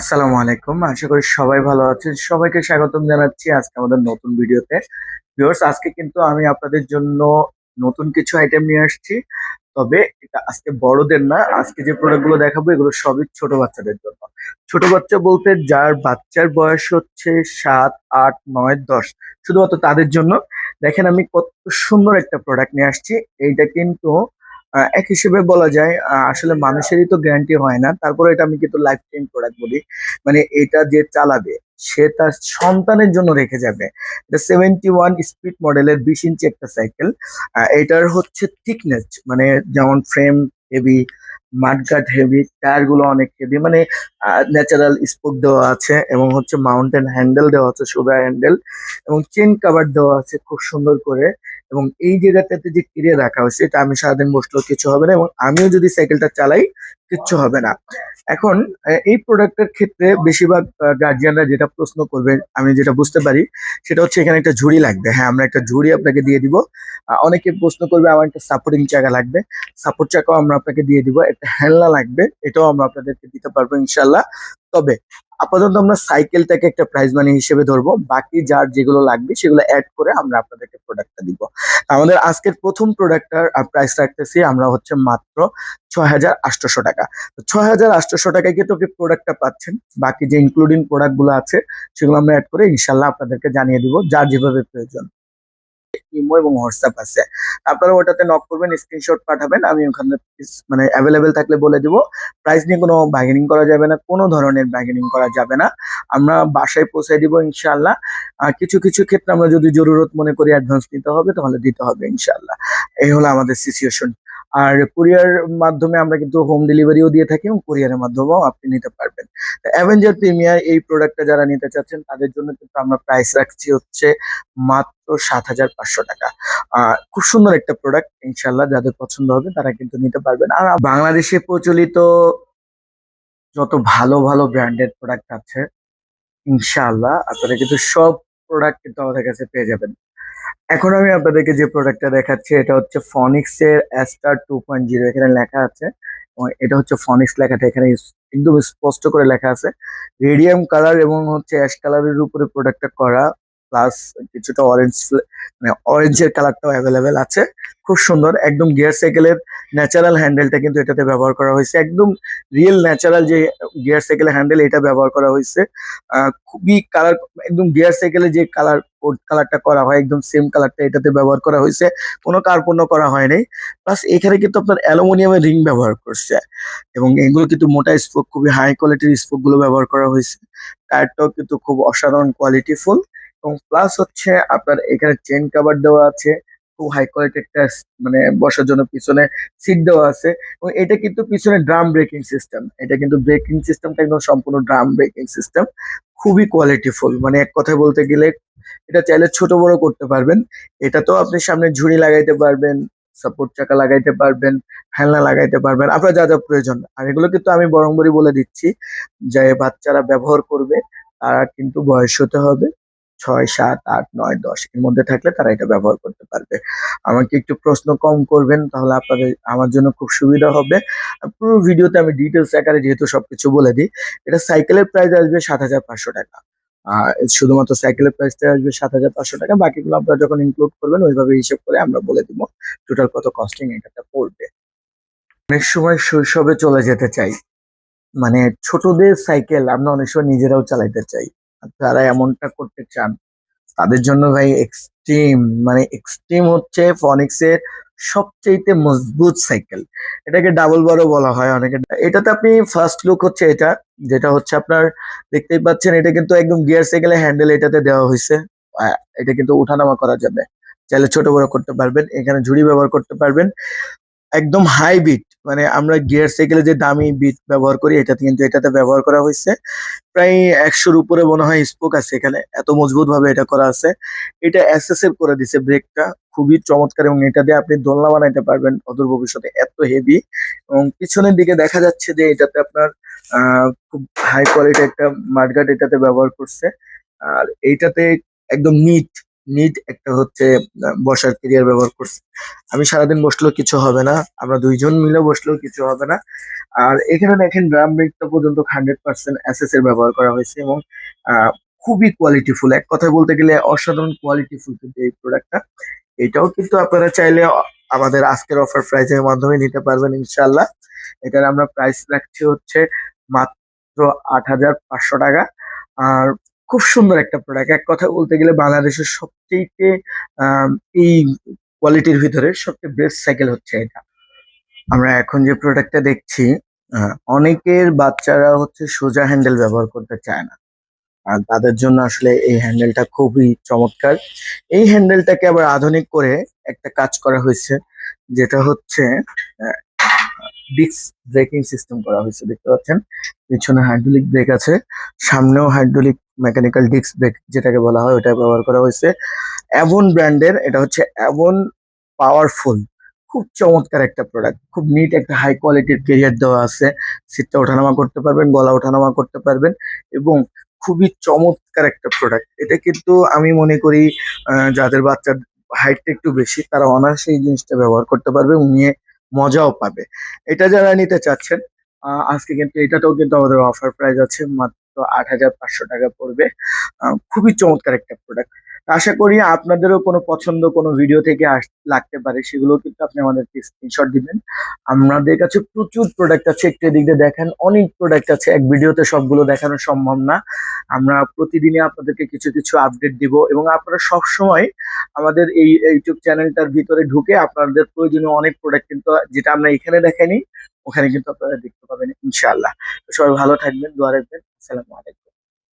আসসালামু আলাইকুম। আশা করি সবাই ভালো আছেন। সবাইকে স্বাগতম জানাচ্ছি আজকে আমাদের নতুন ভিডিওতে। ভিউয়ার্স, আজকে কিন্তু আমি আপনাদের জন্য নতুন কিছু আইটেম নিয়ে আসছি। তবে এটা আজকে বড়দের না, আজকে যে প্রোডাক্টগুলো দেখাবো, এগুলো সবই ছোট বাচ্চাদের জন্য। ছোট বাচ্চা বলতে যার বাচ্চার বয়স হচ্ছে সাত, আট, নয়, দশ, শুধুমাত্র তাদের জন্য। দেখেন আমি কত সুন্দর একটা প্রোডাক্ট নিয়ে আসছি। এইটা কিন্তু এক হিসেবে বলা যায় আসলে মানুষেরই তো গ্যারান্টি হয় না। তারপরে এটা আমি কিন্তু লাইফ টাইম প্রোডাক্ট বলি। মানে এটা যে চালাবে, সে তার সন্তানের জন্য রেখে যাবে। সেভেন্টি ওয়ান স্পিড মডেলের বিশ ইঞ্চি একটা সাইকেল এটার হচ্ছে থিকনেস মানে যেমন ফ্রেম হেভি মাঠগাট হেভি টায়ারগুলো অনেক হেভি মানে ন্যাচারাল স্পোক দেওয়া আছে এবং হচ্ছে মাউন্টেন হ্যান্ডেল দেওয়া আছে সোজা হ্যান্ডেল এবং চেন কাভার দেওয়া আছে খুব সুন্দর করে। এবং এই জায়গাটাতে যে কিনে রাখা হয়েছে এটা আমি সারাদিন বসলেও কিছু হবে না এবং আমিও যদি সাইকেলটা চালাই, কিচ্ছু হবে না। এখন এই প্রোডাক্টের ক্ষেত্রে বেশিরভাগ গার্জিয়ানরা যেটা প্রশ্ন করবে আমি যেটা বুঝতে পারি, সেটা হচ্ছে এখানে একটা ঝুড়ি লাগবে। হ্যাঁ আমরা একটা ঝুড়ি আপনাকে দিয়ে দিব। অনেকে প্রশ্ন করবে, আমার একটা সাপোর্টিং চাকা লাগবে। সাপোর্ট চাকাও আমরা আপনাকে দিয়ে দিব। একটা হেলনা লাগবে, এটাও আমরা আপনাদেরকে দিতে পারব ইনশাল্লাহ তবে আপাতত আমরা সাইকেলটাকে একটা প্রাইজ মানি হিসেবে ধরবো। বাকি যার যেগুলো লাগবে সেগুলো অ্যাড করে আমরা আপনাদেরকে প্রোডাক্টটা দিব। আমাদের আজকের প্রথম প্রোডাক্টটার প্রাইস রাখতেছি আমরা হচ্ছে মাত্র ছয় হাজার টাকা। তো ছয় হাজার আটশোশো টাকায় কিন্তু আপনি প্রোডাক্টটা পাচ্ছেন। বাকি যে ইনক্লুডিং প্রোডাক্টগুলো আছে, সেগুলো আমরা অ্যাড করে ইনশাল্লাহ আপনাদেরকে জানিয়ে দিব, যার যেভাবে প্রয়োজন। ইমো এবং হোয়াটসঅ্যাপ আছে। আপনারা ওটাতে নক করবেন স্ক্রিনশট পাঠাবেন, আমি ওখানে মানে অ্যাভেলেবেল থাকলে বলে দিব। প্রাইস নিয়ে কোনো বার্গেনিং করা যাবে না, কোনো ধরনের বার্গেনিং করা যাবে না। আমরা বাসায় পৌঁছে দিব ইনশাল্লাহ কিছু কিছু ক্ষেত্রে আমরা যদি জরুরত মনে করি অ্যাডভান্স নিতে হবে, তাহলে দিতে হবে ইনশাল্লাহ এই হলো আমাদের সিচুয়েশন আর কুরিয়ার মাধ্যমে আমরা কিন্তু হোম ডেলিভারিও দিয়ে থাকি এবং কুরিয়ারের মাধ্যমেও আপনি নিতে পারবেন। অ্যাভেঞ্জার প্রিমিয়ার এই প্রোডাক্টটা যারা নিতে চাচ্ছেন, তাদের জন্য কিন্তু আমরা প্রাইস রাখছি হচ্ছে মাত্র সাত হাজার পাঁচশো টাকা। খুব সুন্দর একটা প্রোডাক্ট ইনশাল্লাহ যাদের পছন্দ হবে তারা কিন্তু নিতে পারবেন। আর বাংলাদেশে প্রচলিত যত ভালো ভালো ব্র্যান্ডেড প্রোডাক্ট আছে, ইনশাআল্লাহ আপনারা কিন্তু সব প্রোডাক্ট কিন্তু আমাদের কাছে পেয়ে যাবেন। এখন আমি আপনাদেরকে যে প্রোডাক্টটা দেখাচ্ছি, এটা হচ্ছে ফনিক্স এর অ্যাস্টার টু পয়েন্ট জিরো এখানে লেখা আছে। এটা হচ্ছে ফনিক্স লেখাটা, এখানে একদম স্পষ্ট করে লেখা আছে। রেডিয়াম কালার এবং হচ্ছে অ্যাশ কালারের উপরে প্রোডাক্টটা করা প্লাস কিছুটা অরেঞ্জ মানে অরেঞ্জের কালারটাও অ্যাভেলেবেল আছে। খুব সুন্দর, একদম গিয়ার সাইকেলের ন্যাচারাল হ্যান্ডেলটা কিন্তু এটাতে ব্যবহার করা হয়েছে। একদম রিয়েল ন্যাচারাল যে গিয়ার সাইকেলের হ্যান্ডেল এটা ব্যবহার করা হয়েছে। খুবই কালার একদম গিয়ার সাইকেলে যে কালার কোড কালারটা করা হয়, একদম সেম কালারটা এটাতে ব্যবহার করা হয়েছে। কোনো কার্পণ্য করা হয়নি প্লাস এখানে কিন্তু আপনার অ্যালুমিনিয়ামের রিং ব্যবহার করছে। এবং এগুলো কিন্তু মোটা স্পোক খুবই হাই কোয়ালিটির স্পোকগুলো ব্যবহার করা হয়েছে। টায়ারটাও কিন্তু খুব অসাধারণ কোয়ালিটি ফুল এবং প্লাস হচ্ছে আপনার এখানে চেন কাভার দেওয়া আছে। খুব হাই কোয়ালিটি একটা মানে বসার জন্য পিছনে সিট দেওয়া আছে। এবং এটা কিন্তু পিছনে ড্রাম ব্রেকিং সিস্টেম এটা কিন্তু ব্রেকিং সিস্টেমটা একদম সম্পূর্ণ ড্রাম ব্রেকিং সিস্টেম খুবই কোয়ালিটিফুল মানে এক কথায় বলতে গেলে এটা চাইলে ছোট বড় করতে পারবেন। এটা তো আপনি সামনে ঝুড়ি লাগাইতে পারবেন সাপোর্ট চাকা লাগাইতে পারবেন, হেলনা লাগাইতে পারবেন, আপনার যা যা প্রয়োজন। আর এগুলো কিন্তু আমি বরংবরই বলে দিচ্ছি, যে বাচ্চারা ব্যবহার করবে, তারা কিন্তু বয়স হতে হবে। ছয়, সাত, আট, নয়, দশ এর মধ্যে থাকলে তারা এটা ব্যবহার করতে পারবে। আমাকে একটু প্রশ্ন কম করবেন, তাহলে আপনাদের, আমার জন্য খুব সুবিধা হবে। পুরো ভিডিওতে আমি ডিটেলস আকারে যেহেতু সবকিছু বলে দিই, এটা সাইকেলের প্রাইস আসবে সাত হাজার পাঁচশো টাকা। শুধুমাত্র সাইকেলের প্রাইসটা আসবে সাত হাজার পাঁচশো টাকা, বাকিগুলো আপনারা যখন ইনক্লুড করবেন, ওইভাবে হিসেব করে আমরা বলে দিব টোটাল কত কস্টিং এটা পড়বে। অনেক সময় শৈশবে চলে যেতে চাই। মানে ছোটদের সাইকেল আমরা অনেক সময় নিজেরাও চালাইতে চাই। যারা এমনটা করতে চান, তাদের জন্য ভাই এক্সট্রিম মানে এক্সট্রিম হচ্ছে ফনিক্স এর সবচেয়ে মজবুত সাইকেল এটাকে ডাবল বারও বলা হয় অনেকে। এটাতে আপনি ফার্স্ট লুক হচ্ছে এটা, যেটা হচ্ছে আপনার দেখতেই পাচ্ছেন, এটা কিন্তু একদম গিয়ার সাইকেলের হ্যান্ডেল এটাতে দেওয়া হয়েছে এটা কিন্তু উঠানামা করা যাবে। চাইলে ছোট বড় করতে পারবেন, এখানে ঝুড়ি ব্যবহার করতে পারবেন। একদম হাই বিট মানে আমরা গিয়ার সাইকেলে যে দামি বিট ব্যবহার করি, এটাতে কিন্তু এটাতে ব্যবহার করা হয়েছে প্রায় একশোর উপরে মনে হয় স্পোক আছে এখানে। এত মজবুত ভাবে এটা করা আছে। এটা এসএসএফ করে দিছে ব্রেকটা। খুবই চমৎকার এবং এটা দিয়ে আপনি দোলনা বানাইতে পারবেন অদূর ভবিষ্যতে। এত হেভি এবং পিছনের দিকে দেখা যাচ্ছে যে এটাতে আপনার খুব হাই কোয়ালিটি একটা মার্গাট এটাতে ব্যবহার করছে। আর এইটাতে একদম নিট নিট একটা হচ্ছে বসার কেরিয়ার ব্যবহার করছি। আমি সারাদিন বসলেও কিছু হবে না, আমরা দুইজন মিলে বসলেও কিছু হবে না। আর এখানে দেখেন ড্রাম ব্রেকটা পর্যন্ত হান্ড্রেড পার্সেন্ট এসএস এর ব্যবহার করা হয়েছে এবং খুবই কোয়ালিটিফুল এক কথায় বলতে গেলে অসাধারণ কোয়ালিটিফুল কিন্তু এই প্রোডাক্টটা এটাও কিন্তু আপনারা চাইলে আমাদের আজকের অফার প্রাইসের মাধ্যমে নিতে পারবেন ইনশাল্লাহ এটার আমরা প্রাইস রাখছি হচ্ছে মাত্র আট হাজার পাঁচশো টাকা। আর খুব সুন্দর একটা প্রোডাক্ট এক কথা বলতে গেলে বাংলাদেশের সবচেয়ে এই কোয়ালিটির ভিতরে সবচেয়ে বেস্ট সাইকেল হচ্ছে এটা। আমরা এখন যে প্রোডাক্টটা দেখছি অনেকের বাচ্চারা হচ্ছে সোজা হ্যান্ডেল ব্যবহার করতে চায় না। আর তাদের জন্য আসলে এই হ্যান্ডেলটা খুবই চমৎকার। এই হ্যান্ডেলটাকে আবার আধুনিক করে একটা কাজ করা হয়েছে, যেটা হচ্ছে ডিস্ক ব্রেকিং সিস্টেম করা হয়েছে, দেখতে পাচ্ছেন? পিছনে হাইড্রোলিক ব্রেক আছে, সামনেও হাইড্রোলিক মেকানিক্যাল ডিস্ক ব্রেক যেটাকে বলা হয় ওটা ব্যবহার করা হয়েছে। অ্যাভন ব্র্যান্ডের এটা হচ্ছে অ্যাভন পাওয়ারফুল খুব চমৎকার একটা প্রোডাক্ট খুব নিট একটা হাই কোয়ালিটির কেরিয়ার দেওয়া আছে। সিটটা ওঠানামা করতে পারবেন, গলা ওঠানামা করতে পারবেন এবং খুবই চমৎকার একটা প্রোডাক্ট এটা কিন্তু আমি মনে করি যাদের বাচ্চার হাইটটা একটু বেশি, তারা অনায়াসে এই জিনিসটা ব্যবহার করতে পারবে। নিয়ে মজাও পাবে। এটা যারা নিতে চাচ্ছেন আজকে কিন্তু এটাতেও কিন্তু আমাদের অফার প্রাইস আছে মাত্র আট হাজার পাঁচশো টাকা পড়বে। খুবই চমৎকার একটা প্রোডাক্ট আশা করি আপনাদেরও কোনো পছন্দ কোনো ভিডিও থেকে লাগতে পারে সেগুলো কিন্তু আপনি আমাদেরকে স্ক্রিনশট দিবেন। আমাদের কাছে প্রচুর প্রোডাক্ট আছে, একটু এদিক দিয়ে দেখেন, অনেক প্রোডাক্ট আছে, এক ভিডিওতে সবগুলো দেখানো সম্ভব না। আমরা প্রতিদিনই আপনাদেরকে কিছু কিছু আপডেট দিব এবং আপনারা সব সময় আমাদের এই ইউটিউব চ্যানেলটার ভিতরে ঢুকে আপনাদের প্রয়োজনীয় অনেক প্রোডাক্ট কিন্তু, যেটা আমরা এখানে দেখাইনি, ওখানে কিন্তু আপনারা দেখতে পাবেন, ইনশাআল্লাহ। সবাই ভালো থাকবেন, দোয়া রাখবেন, আসসালামু আলাইকুম।